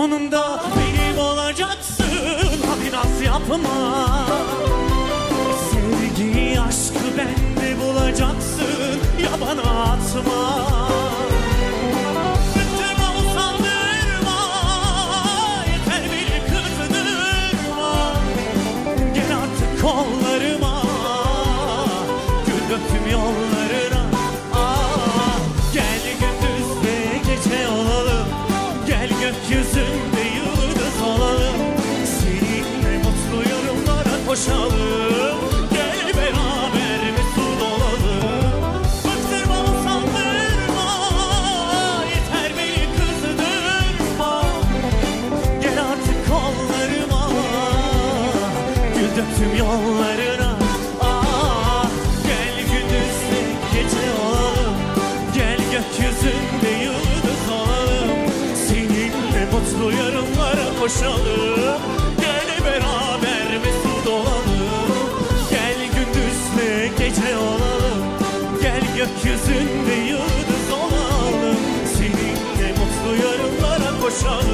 sonunda benim olacaksın Hadi naz yapma. Sevgiyi aşkı bende bulacaksın. Atma. Kızdırma Gel artık kollarıma. Gül döktüm yollarına koşalım Gel beraber mesut olalım Bıktırma usandırma Yeter beni kızdırma Gel artık kollarıma Gül döktüm yollarına. Aa, Gel gündüzle gece olalım. Gel gökyüzünde yıldız olalım. Seninle mutlu yarınlara koşalım gece olalım. Gel gökyüzünde yıldız olalım. Seninle mutlu yarınlara koşalım